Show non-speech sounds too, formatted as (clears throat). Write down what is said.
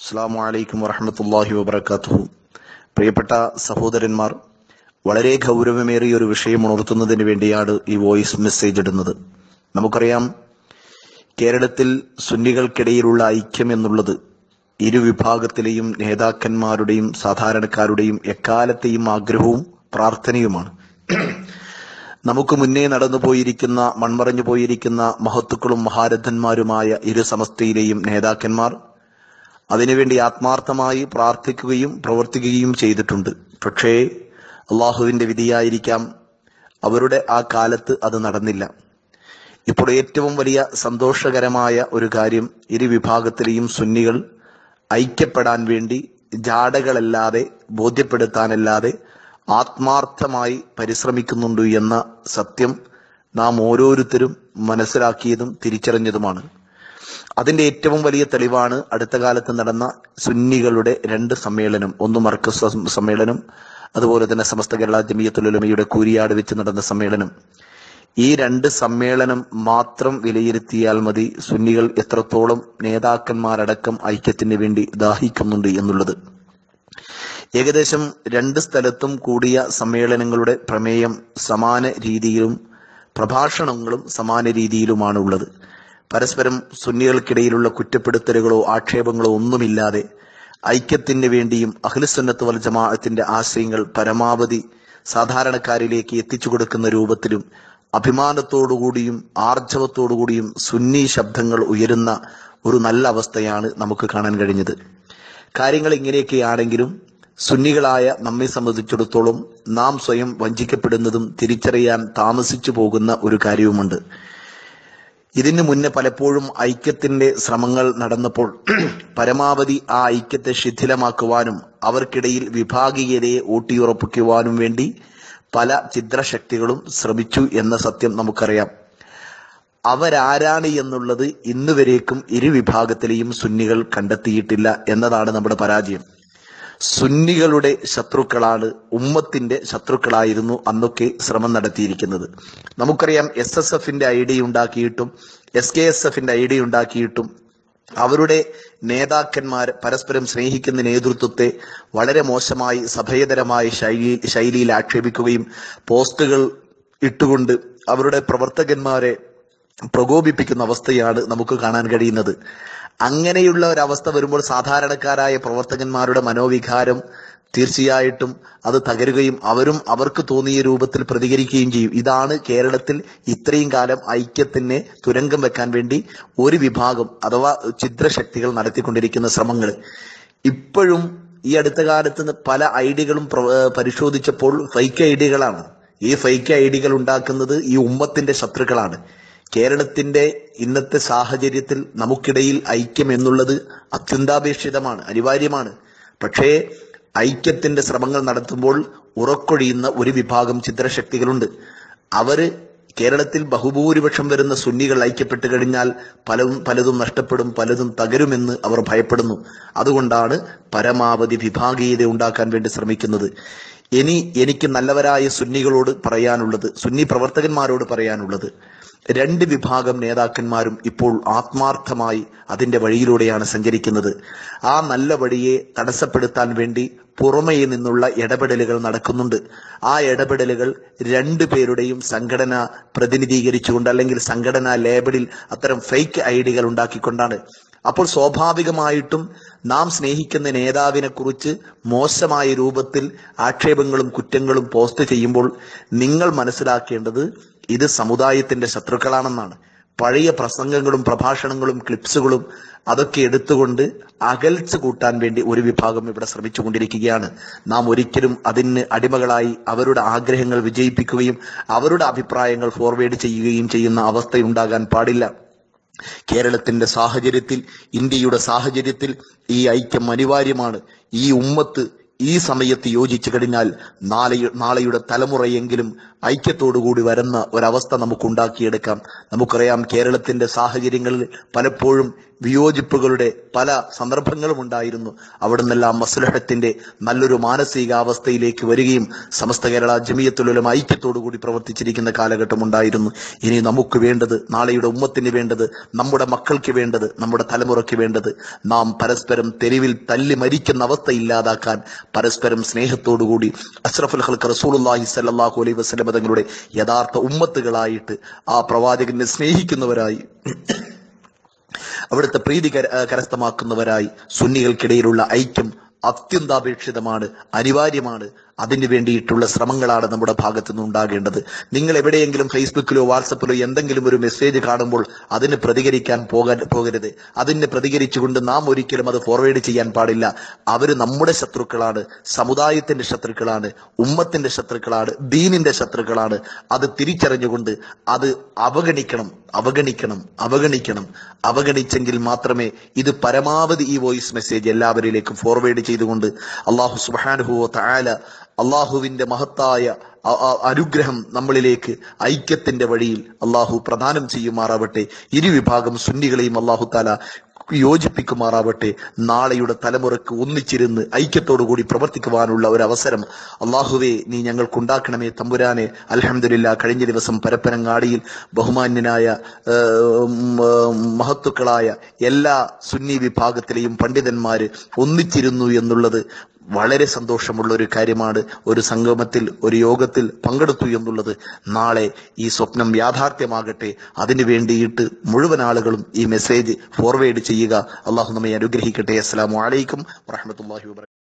അസ്സാം വലൈക്കും വറഹമത്തല്ലാഹി വബർക്കാത്തു പ്രിയപ്പെട്ട സഹോദരന്മാർ വളരെ ഗൗരവമേറിയ ഒരു വിഷയം ഉണർത്തുന്നതിന് വേണ്ടിയാണ് ഈ വോയിസ് മെസ്സേജ് ഇടുന്നത്. നമുക്കറിയാം കേരളത്തിൽ സുന്നികൾക്കിടയിലുള്ള ഐക്യം എന്നുള്ളത് ഇരു വിഭാഗത്തിലെയും നേതാക്കന്മാരുടെയും സാധാരണക്കാരുടെയും എക്കാലത്തെയും ആഗ്രഹവും പ്രാർത്ഥനയുമാണ്. നമുക്ക് മുന്നേ നടന്നു പോയിരിക്കുന്ന മൺമറഞ്ഞു പോയിരിക്കുന്ന മഹത്തുക്കളും മഹാരഥന്മാരുമായ ഇരു സമസ്തയിലെയും നേതാക്കന്മാർ അതിനുവേണ്ടി ആത്മാർത്ഥമായി പ്രാർത്ഥിക്കുകയും പ്രവർത്തിക്കുകയും ചെയ്തിട്ടുണ്ട്. പക്ഷേ അള്ളാഹുവിന്റെ വിധിയായിരിക്കാം അവരുടെ ആ കാലത്ത് അത് നടന്നില്ല. ഇപ്പോൾ ഏറ്റവും വലിയ സന്തോഷകരമായ ഒരു കാര്യം ഇരു വിഭാഗത്തിലെയും സുന്നികൾ ഐക്യപ്പെടാൻ വേണ്ടി ജാടകളല്ലാതെ ബോധ്യപ്പെടുത്താനല്ലാതെ ആത്മാർത്ഥമായി പരിശ്രമിക്കുന്നുണ്ട് എന്ന സത്യം നാം ഓരോരുത്തരും മനസ്സിലാക്കിയതും തിരിച്ചറിഞ്ഞതുമാണ്. അതിന്റെ ഏറ്റവും വലിയ തെളിവാണ് അടുത്ത കാലത്ത് നടന്ന സുന്നികളുടെ രണ്ട് സമ്മേളനം. ഒന്ന് മർക്കസ് സമ്മേളനം അതുപോലെ തന്നെ സമസ്ത കേരള ജമിയത്തുലമയുടെ കൂരിയാട് വെച്ച് നടന്ന സമ്മേളനം. ഈ രണ്ട് സമ്മേളനം മാത്രം വിലയിരുത്തിയാൽ മതി സുന്നികൾ എത്രത്തോളം നേതാക്കന്മാരടക്കം ഐക്യത്തിന് വേണ്ടി ദാഹിക്കുന്നുണ്ട് എന്നുള്ളത്. ഏകദേശം രണ്ട് സ്ഥലത്തും കൂടിയ സമ്മേളനങ്ങളുടെ പ്രമേയം സമാന രീതിയിലും പ്രഭാഷണങ്ങളും സമാന രീതിയിലുമാണ് ഉള്ളത്. പരസ്പരം സുന്നികൾക്കിടയിലുള്ള കുറ്റപ്പെടുത്തലുകളോ ആക്ഷേപങ്ങളോ ഒന്നുമില്ലാതെ ഐക്യത്തിന് വേണ്ടിയും അഖിലുസുന്നത്ത് വൽ ജമാഅത്തിന്റെ ആശയങ്ങൾ പരമാവധി സാധാരണക്കാരിലേക്ക് എത്തിച്ചു കൊടുക്കുന്ന രൂപത്തിലും അഭിമാനത്തോടുകൂടിയും ആർജവത്തോടുകൂടിയും സുന്നി ശബ്ദങ്ങൾ ഉയരുന്ന ഒരു നല്ല അവസ്ഥയാണ് നമുക്ക് കാണാൻ കഴിഞ്ഞത്. കാര്യങ്ങൾ ഇങ്ങനെയൊക്കെയാണെങ്കിലും സുന്നികളായ നമ്മെ സംബന്ധിച്ചിടത്തോളം നാം സ്വയം വഞ്ചിക്കപ്പെടുന്നതും തിരിച്ചറിയാൻ താമസിച്ചു പോകുന്ന ഒരു കാര്യവുമുണ്ട്. ഇതിനു മുന്നേ പലപ്പോഴും ഐക്യത്തിന്റെ ശ്രമങ്ങൾ നടന്നപ്പോൾ (clears throat) പരമാവധി ആ ഐക്യത്തെ ശിഥിലമാക്കുവാനും അവർക്കിടയിൽ വിഭാഗീയതയെ ഊട്ടിയുറപ്പിക്കുവാനും വേണ്ടി പല ചിദ്രശക്തികളും ശ്രമിച്ചു എന്ന സത്യം നമുക്കറിയാം. അവരാരാണ് എന്നുള്ളത് ഇന്നുവരേക്കും ഇരു വിഭാഗത്തിലെയും സുന്നികൾ കണ്ടെത്തിയിട്ടില്ല എന്നതാണ് നമ്മുടെ പരാജയം. സുന്നികളുടെ ശത്രുക്കളാണ് ഉമ്മത്തിന്റെ ശത്രുക്കളായിരുന്നു അന്നൊക്കെ ശ്രമം നടത്തിയിരിക്കുന്നത്. നമുക്കറിയാം എസ് എസ് എഫിന്റെ ഐ ഡി ഉണ്ടാക്കിയിട്ടും എസ് കെ എസ് എഫിന്റെ ഐ ഡി ഉണ്ടാക്കിയിട്ടും അവരുടെ നേതാക്കന്മാർ പരസ്പരം സ്നേഹിക്കുന്ന നേതൃത്വത്തെ വളരെ മോശമായി സഭേതരമായ ശൈലി ശൈലിയിൽ ആക്ഷേപിക്കുകയും പോസ്റ്റുകൾ ഇട്ടുകൊണ്ട് അവരുടെ പ്രവർത്തകന്മാരെ പ്രകോപിപ്പിക്കുന്ന അവസ്ഥയാണ് നമുക്ക് കാണാൻ കഴിയുന്നത്. അങ്ങനെയുള്ള ഒരവസ്ഥ വരുമ്പോൾ സാധാരണക്കാരായ പ്രവർത്തകന്മാരുടെ മനോവികാരം തീർച്ചയായിട്ടും അത് തകരുകയും അവരും അവർക്ക് തോന്നിയ രൂപത്തിൽ പ്രതികരിക്കുകയും ചെയ്യും. ഇതാണ് കേരളത്തിൽ ഇത്രയും കാലം ഐക്യത്തിന് തുരങ്കം വെക്കാൻ വേണ്ടി ഒരു വിഭാഗം അഥവാ ചിത്രശക്തികൾ നടത്തിക്കൊണ്ടിരിക്കുന്ന ശ്രമങ്ങൾ. ഇപ്പോഴും ഈ അടുത്ത കാലത്ത് പല ഐഡികളും പരിശോധിച്ചപ്പോൾ ഫേക്ക് ഐഡികളാണ്. ഈ ഫേക്ക് ഐഡികൾ ഉണ്ടാക്കുന്നത് ഈ ഉമ്മത്തിന്റെ ശത്രുക്കളാണ്. കേരളത്തിന്റെ ഇന്നത്തെ സാഹചര്യത്തിൽ നമുക്കിടയിൽ ഐക്യം എന്നുള്ളത് അത്യന്താപേക്ഷിതമാണ് അനിവാര്യമാണ്. പക്ഷേ ഐക്യത്തിന്റെ ശ്രമങ്ങൾ നടത്തുമ്പോൾ ഉറക്കൊഴിയുന്ന ഒരു വിഭാഗം ചിത്രശക്തികളുണ്ട്. അവർ കേരളത്തിൽ ബഹുഭൂരിപക്ഷം വരുന്ന സുന്നികൾ ഐക്യപ്പെട്ട് കഴിഞ്ഞാൽ പലതും പലതും നഷ്ടപ്പെടും പലതും തകരുമെന്ന് അവർ ഭയപ്പെടുന്നു. അതുകൊണ്ടാണ് പരമാവധി വിഭാഗീയത ഉണ്ടാക്കാൻ വേണ്ടി ശ്രമിക്കുന്നത്. ഇനി എനിക്ക് നല്ലവരായ സുന്നികളോട് പറയാനുള്ളത് സുന്നി പ്രവർത്തകന്മാരോട് പറയാനുള്ളത് രണ്ട് വിഭാഗം നേതാക്കന്മാരും ഇപ്പോൾ ആത്മാർത്ഥമായി അതിന്റെ വഴിയിലൂടെയാണ് സഞ്ചരിക്കുന്നത്. ആ നല്ല വഴിയെ തടസ്സപ്പെടുത്താൻ വേണ്ടി പുറമേ നിന്നുള്ള ഇടപെടലുകൾ നടക്കുന്നുണ്ട്. ആ ഇടപെടലുകൾ രണ്ടു പേരുടെയും സംഘടന പ്രതിനിധീകരിച്ചുകൊണ്ട് അല്ലെങ്കിൽ സംഘടനാ ലേബലിൽ അത്തരം ഫേക്ക് ഐഡികൾ ഉണ്ടാക്കിക്കൊണ്ടാണ്. അപ്പോൾ സ്വാഭാവികമായിട്ടും നാം സ്നേഹിക്കുന്ന നേതാവിനെ കുറിച്ച് മോശമായ രൂപത്തിൽ ആക്ഷേപങ്ങളും കുറ്റങ്ങളും പോസ്റ്റ് ചെയ്യുമ്പോൾ നിങ്ങൾ മനസ്സിലാക്കേണ്ടത് ഇത് സമുദായത്തിന്റെ ശത്രുക്കളാണെന്നാണ്. പഴയ പ്രസംഗങ്ങളും പ്രഭാഷണങ്ങളും ക്ലിപ്സുകളും അതൊക്കെ എടുത്തുകൊണ്ട് അകൽച്ച് കൂട്ടാൻ വേണ്ടി ഒരു വിഭാഗം ഇവിടെ ശ്രമിച്ചുകൊണ്ടിരിക്കുകയാണ്. നാം ഒരിക്കലും അതിന് അടിമകളായി അവരുടെ ആഗ്രഹങ്ങൾ വിജയിപ്പിക്കുകയും അവരുടെ അഭിപ്രായങ്ങൾ ഫോർവേഡ് ചെയ്യുകയും ചെയ്യുന്ന അവസ്ഥയുണ്ടാകാൻ പാടില്ല. കേരളത്തിന്റെ സാഹചര്യത്തിൽ ഇന്ത്യയുടെ സാഹചര്യത്തിൽ ഈ ഐക്യം അനിവാര്യമാണ്. ഈ ഉമ്മത്ത് ഈ സമയത്ത് യോജിച്ചു കഴിഞ്ഞാൽ നാളെ നാളെയുടെ തലമുറയെങ്കിലും ഐക്യത്തോടുകൂടി വരുന്ന ഒരവസ്ഥ നമുക്ക് ഉണ്ടാക്കിയെടുക്കാം നമുക്കറിയാം കേരളത്തിന്റെ സാഹചര്യങ്ങളിൽ പലപ്പോഴും വിയോജിപ്പുകളുടെ പല സന്ദർഭങ്ങളും ഉണ്ടായിരുന്നു അവിടെ നിന്നെല്ലാം മസ്ലഹത്തിന്റെ നല്ലൊരു മാനസികാവസ്ഥയിലേക്ക് വരികയും സമസ്ത കേരള ജമിയത്തുലം ഐക്യത്തോടുകൂടി പ്രവർത്തിച്ചിരിക്കുന്ന കാലഘട്ടം ഉണ്ടായിരുന്നു ഇനി നമുക്ക് വേണ്ടത് നാളെയുടെ ഉമ്മത്തിന് വേണ്ടത് നമ്മുടെ മക്കൾക്ക് വേണ്ടത് നമ്മുടെ തലമുറയ്ക്ക് വേണ്ടത് നാം പരസ്പരം തെരുവിൽ തല്ലി മരിക്കുന്ന അവസ്ഥ ഇല്ലാതാക്കാൻ പരസ്പരം സ്നേഹത്തോടുകൂടി അഷ്റഫുൽ ഹൽക്ക് റസൂലുള്ളാഹി സല്ലല്ലാഹു അലൈഹി വസല്ലം തങ്ങളുടെ യഥാർത്ഥ ഉമ്മത്തുകളായിട്ട് ആ പ്രവാചകനെ സ്നേഹിക്കുന്നവരായി. അവിടുത്തെ പ്രീതി കരസ്ഥമാക്കുന്നവരായി സുന്നികൾക്കിടയിലുള്ള ഐക്യം അത്യന്താപേക്ഷിതമാണ് അനിവാര്യമാണ്. അതിനു വേണ്ടിയിട്ടുള്ള ശ്രമങ്ങളാണ് നമ്മുടെ ഭാഗത്തു നിന്ന് ഉണ്ടാകേണ്ടത്. നിങ്ങൾ എവിടെയെങ്കിലും ഫേസ്ബുക്കിലോ വാട്സപ്പിലോ എന്തെങ്കിലും ഒരു മെസ്സേജ് കാണുമ്പോൾ അതിന് പ്രതികരിക്കാൻ പോകാൻ പോകരുത്. അതിന് പ്രതികരിച്ചുകൊണ്ട് നാം ഒരിക്കലും അത് ഫോർവേഡ് ചെയ്യാൻ പാടില്ല. അവർ നമ്മുടെ ശത്രുക്കളാണ്. സമുദായത്തിന്റെ ശത്രുക്കളാണ്. ഉമ്മത്തിന്റെ ശത്രുക്കളാണ്. ദീനിന്റെ ശത്രുക്കളാണ്. അത് തിരിച്ചറിഞ്ഞുകൊണ്ട് അത് അവഗണിക്കണം. അവഗണിക്കണം. അവഗണിക്കണം. അവഗണിച്ചെങ്കിൽ മാത്രമേ ഇത് പരമാവധി ഈ വോയിസ് മെസ്സേജ് എല്ലാവരിലേക്കും ഫോർവേഡ് ചെയ്തുകൊണ്ട് അള്ളാഹു സുബാനുഭവ താല അള്ളാഹുവിന്റെ മഹത്തായ അനുഗ്രഹം നമ്മളിലേക്ക് ഐക്യത്തിന്റെ വഴിയിൽ അള്ളാഹു പ്രദാനം ചെയ്യുമാറാവട്ടെ. ഇരുവിഭാഗം സുന്നികളെയും അള്ളാഹു താല യോജിപ്പിക്കുമാറാവട്ടെ. നാളെയുടെ തലമുറയ്ക്ക് ഒന്നിച്ചിരുന്ന് ഐക്യത്തോടുകൂടി പ്രവർത്തിക്കുവാനുള്ള ഒരു അവസരം അള്ളാഹുവെ നീ ഞങ്ങൾക്കുണ്ടാക്കണമേ തമ്പുരാനെ. അലഹമില്ല കഴിഞ്ഞ ദിവസം പരപ്പനങ്ങാടിയിൽ ബഹുമാന്യനായ മഹത്തുക്കളായ എല്ലാ സുന്നി വിഭാഗത്തിലെയും പണ്ഡിതന്മാര് ഒന്നിച്ചിരുന്നു എന്നുള്ളത് വളരെ സന്തോഷമുള്ള ഒരു കാര്യമാണ് ഒരു സംഗമത്തിൽ ഒരു യോഗത്തിൽ പങ്കെടുത്തു എന്നുള്ളത്. നാളെ ഈ സ്വപ്നം യാഥാർത്ഥ്യമാകട്ടെ. അതിനു വേണ്ടിയിട്ട് മുഴുവൻ ആളുകളും ഈ മെസ്സേജ് ഫോർവേഡ് ചെയ്യുക. അള്ളാഹു നമ്മെ അനുഗ്രഹിക്കട്ടെ. അസ്സാം അലൈക്കും വാഹമത്തല്ലാഹി വബറകാതുഹു.